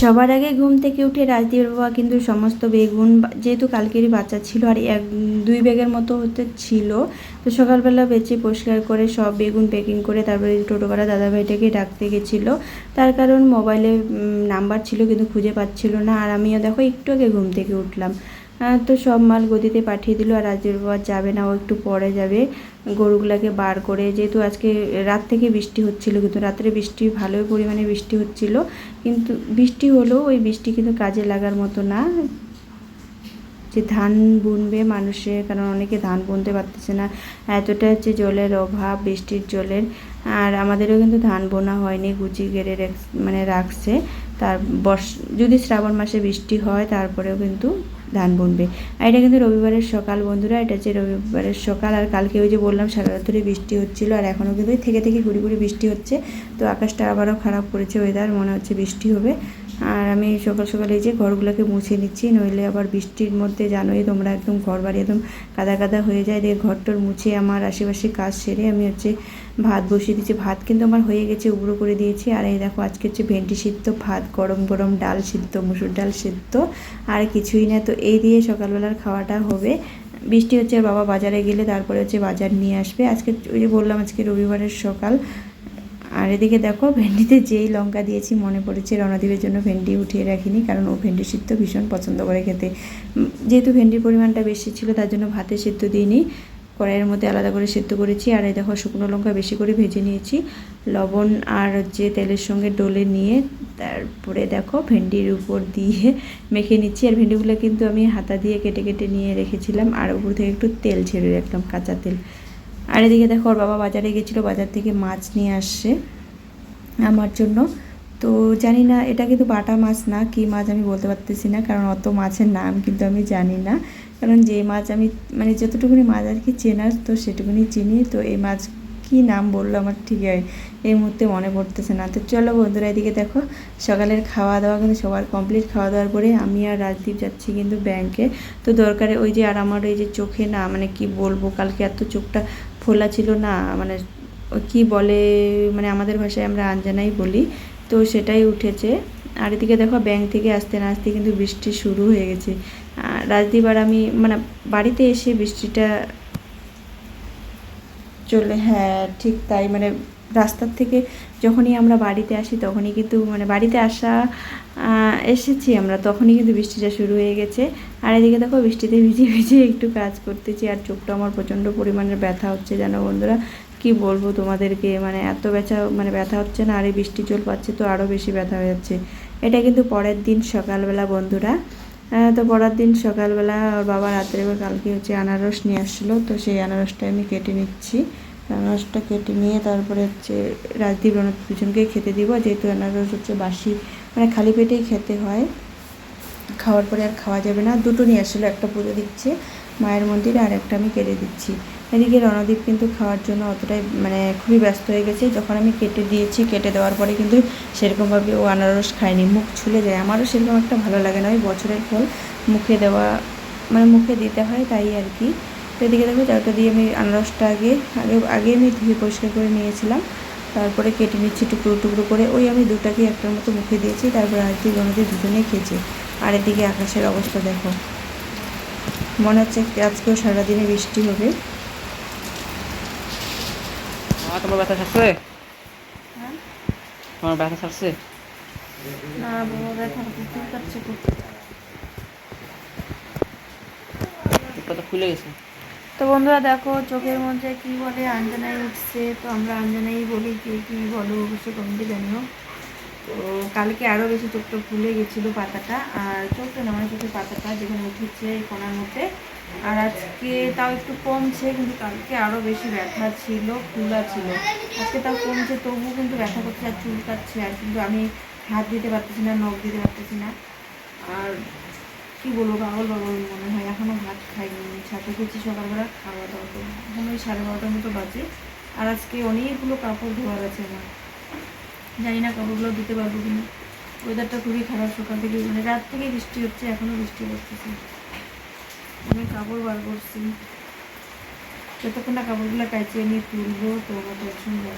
সবার আগে ঘুম থেকে উঠে রাজদীপের বাবা কিন্তু সমস্ত বেগুন যেহেতু কালকেরই বাচ্চা ছিল আর এক দুই ব্যাগের মতো হতে ছিল, তো সকালবেলা বেঁচে পরিষ্কার করে সব বেগুন প্যাকিং করে তারপরে টোটোপাড়া দাদাভাইটাকে ডাকতে গেছিল। তার কারণ মোবাইলে নাম্বার ছিল কিন্তু খুঁজে পাচ্ছিল না। আর আমিও দেখো একটু আগে ঘুম থেকে উঠলাম। তো সব মাল গদিতে পাঠিয়ে দিল আর রাজদীপ বাবা যাবে না, ও একটু পরে যাবে। গরুগুলাকে বার করে, যেহেতু আজকে রাত থেকে বৃষ্টি হচ্ছিল, কিন্তু রাত্রে বৃষ্টি, ভালোই পরিমাণে বৃষ্টি হচ্ছিল। কিন্তু বৃষ্টি হলেও ওই বৃষ্টি কিন্তু কাজে লাগার মতো না। যে ধান বুনবে মানুষের কারণ অনেকে ধান বুনতে পারতেছে না। এতটা হচ্ছে জলের অভাব, বৃষ্টির জলের। আর আমাদেরও কিন্তু ধান বোনা হয়নি গুচি গেড়ে মানে রাখছে। তার বর্ষ, যদি শ্রাবণ মাসে বৃষ্টি হয়, তারপরেও কিন্তু ধান বুনবে। আর এটা কিন্তু রবিবারের সকাল বন্ধুরা, এটা হচ্ছে রবিবারের সকাল। আর কালকে ওই যে বললাম, সারা রাত ধরে বৃষ্টি হচ্ছিল, আর এখনও কিন্তু থেকে থেকে ঘুরি ঘুরি বৃষ্টি হচ্ছে। তো আকাশটা আবারও খারাপ করেছে ওয়েদার মনে হচ্ছে বৃষ্টি হবে। আর আমি সকাল সকালে এই যে ঘরগুলোকে মুছে নিচ্ছি, নইলে আবার বৃষ্টির মধ্যে জানোই তোমরা একদম ঘর বাড়ি একদম কাদা কাদা হয়ে যায়। দিয়ে ঘরটর মুছে আমার আশেপাশে কাজ সেরে আমি হচ্ছে ভাত বসিয়ে দিচ্ছি ভাত কিন্তু আমার হয়ে গেছে, উবড়ো করে দিয়েছি। আর এই দেখো, আজকে হচ্ছে ভেন্ডি সিদ্ধ ভাত, গরম গরম ডাল সিদ্ধ, মুসুর ডাল সিদ্ধ, আর কিছুই না। তো এই দিয়ে সকালবেলার খাওয়াটা হবে। বৃষ্টি হচ্ছে, আর বাবা বাজারে গেলে তারপরে হচ্ছে বাজার নিয়ে আসবে। আজকে ওই যে বললাম, আজকে রবিবারের সকাল। আর এদিকে দেখো, ভেন্ডিতে যেই লঙ্কা দিয়েছি, মনে পড়েছে রণদীপের জন্য ভেন্ডি উঠিয়ে রাখিনি, কারণ ও ভেন্ডি সিদ্ধ ভীষণ পছন্দ করে খেতে। যেহেতু ভেন্ডির পরিমাণটা বেশি ছিল, তার জন্য ভাতে সিদ্ধ দিইনি। কড়াইয়ের মধ্যে আলাদা করে সিদ্ধ করেছি, আর এই দেখো, শুকনো লঙ্কা বেশি করে ভেজে নিয়েছি। লবণ আর হচ্ছে তেলের সঙ্গে ডলে নিয়ে তারপরে দেখো, ভেন্ডির উপর দিয়ে মেখে নিচ্ছি। আর ভেন্ডিগুলো কিন্তু আমি হাতা দিয়ে কেটে কেটে নিয়ে রেখেছিলাম, আর উপর থেকে একটু তেল ছেড়ে রাখলাম, কাঁচা তেল। আর এদিকে দেখো ওর বাবা বাজারে গেছিল, বাজার থেকে মাছ নিয়ে আসছে আমার জন্য। তো জানি না, এটা কিন্তু বাটা মাছ না, কি মাছ আমি বলতে পারতেছি না, কারণ অত মাছের নাম কিন্তু আমি জানি না। কারণ যে মাছ আমি মানে যতটুকুনি মাছ আর কি চেনার, তো সেটুকুনি চিনি, তো এই মাছ কি নাম বলল আমার ঠিক এই মুহূর্তে মনে পড়তেছে না। তো চলো বন্ধুরা, এদিকে দেখো, সকালের খাওয়া দাওয়া কিন্তু সবার কমপ্লিট খাওয়া দাওয়ার পরে আমি আর রাজদীপ যাচ্ছি কিন্তু ব্যাংকে তো দরকারে ওই যে আর আমার ওই যে চোখে না মানে কি বলব, কালকে এত চোখটা ফোলা ছিল না মানে কি বলে মানে আমাদের ভাষায় আমরা আঞ্জানাই বলি, তো সেটাই উঠেছে। আর এদিকে দেখো ব্যাংক থেকে আসতে না আসতে কিন্তু বৃষ্টি শুরু হয়ে গেছে। রাজদীপ আমি মানে বাড়িতে এসে বৃষ্টিটা চলে হ্যাঁ ঠিক তাই মানে রাস্তার থেকে যখনই আমরা বাড়িতে আসি, তখনই কিন্তু মানে বাড়িতে আসা এসেছি আমরা, তখনই কিন্তু বৃষ্টিটা শুরু হয়ে গেছে। আর এদিকে দেখো বৃষ্টিতে ভিজে ভিজে একটু কাজ করতেছি, আর চোখটা আমার প্রচণ্ড পরিমাণে ব্যথা হচ্ছে, জানো বন্ধুরা? কি বলব তোমাদেরকে? মানে এত ব্যথা মানে ব্যথা হচ্ছে না, আর এই বৃষ্টি জল পাচ্ছে তো আরও বেশি ব্যথা হয়ে যাচ্ছে। এটা কিন্তু পরের দিন সকালবেলা, বন্ধুরা। তো পরের দিন সকালবেলা, ওর বাবা রাত্রে কালকে হচ্ছে আনারস নিয়ে আসছিল তো সেই আনারসটা আমি কেটে নিচ্ছি। আনারসটা কেটে নিয়ে তারপরে হচ্ছে রাজদীপ রণত দুজনকেই খেতে দিব। যেহেতু আনারস হচ্ছে বাসি মানে খালি পেটেই খেতে হয়। খাওয়ার পরে আর খাওয়া যাবে না। দুটো নিয়ে আসছিল একটা পুজো দিচ্ছে মায়ের মন্দিরে আর একটা আমি কেটে দিচ্ছি। এদিকে রণদীপ কিন্তু খাওয়ার জন্য অতটাই মানে খুবই ব্যস্ত হয়ে গেছে। যখন আমি কেটে দিয়েছি, কেটে দেওয়ার পরে কিন্তু সেরকমভাবে ও আনারস খায়নি। মুখ ছুলে যায়। আমারও সেরকম একটা ভালো লাগে না। ওই বছরের ফল মুখে দেওয়া মানে মুখে দিতে হয় তাই আর কি। এদিকে দেখো চাউটা দিয়ে আমি আনারসটা আগে আগে আগে আমি ধুয়ে পরিষ্কার করে নিয়েছিলাম। তারপরে কেটে নিচ্ছি টুকরো টুকরো করে। ওই আমি দুটাকে একটার মতো মুখে দিয়েছি তারপরে আজকে রণদীপ দুজনেই খেয়েছি। আর এদিকে আকাশের অবস্থা দেখো। মনে হচ্ছে আজকেও সারাদিনে বৃষ্টি হবে। তোমার ব্যথা ছাড়ছে? তোমার ব্যথা ছাড়ছে? না ব্যথা ফুলে গেছে। তো বন্ধুরা দেখো, চোখের মধ্যে কি বলে আঞ্জনাই উঠছে, তো আমরা আঞ্জনাই বলি কে কি বলো অবশ্যই কমেন্টে জানিও। তো কালকে আরও বেশি চোখটা ফুলে গেছিল পাতাটা, আর চোখটা না মানে চোখের পাতাটা যেখানে উঠেছে কোনার মধ্যে। আর আজকে তাও একটু কমছে, কিন্তু কালকে আরও বেশি ব্যথা ছিল, ফুলা ছিল। আজকে তাও কমছে, তবুও কিন্তু ব্যথা করছে আর চুল কাটছে আর কিন্তু আমি হাত দিতে পারতেছি না, নখ দিতে পারতেছি না। আর কি বলব, পাগল পাগল মনে হয়, এখনও ভাত খাইনি ছাতে খেয়েছি সকালবেলা, খাওয়া দাওয়া তো এখন ওই সাড়ে বারোটার মতো বাজে, আর আজকে অনেকগুলো কাপড় ধোয়ার আছে আমার জানি না কাপড়গুলো দিতে পারব কিনা। ওয়েদারটা খুবই খারাপ সকাল থেকে মানে রাত থেকে বৃষ্টি হচ্ছে এখনও বৃষ্টি পড়তেছে। আমি কাপড় বার করছি। যতক্ষণ না কাপড়গুলো কাইচে আমি তুলবো তো আমার টেনশন না।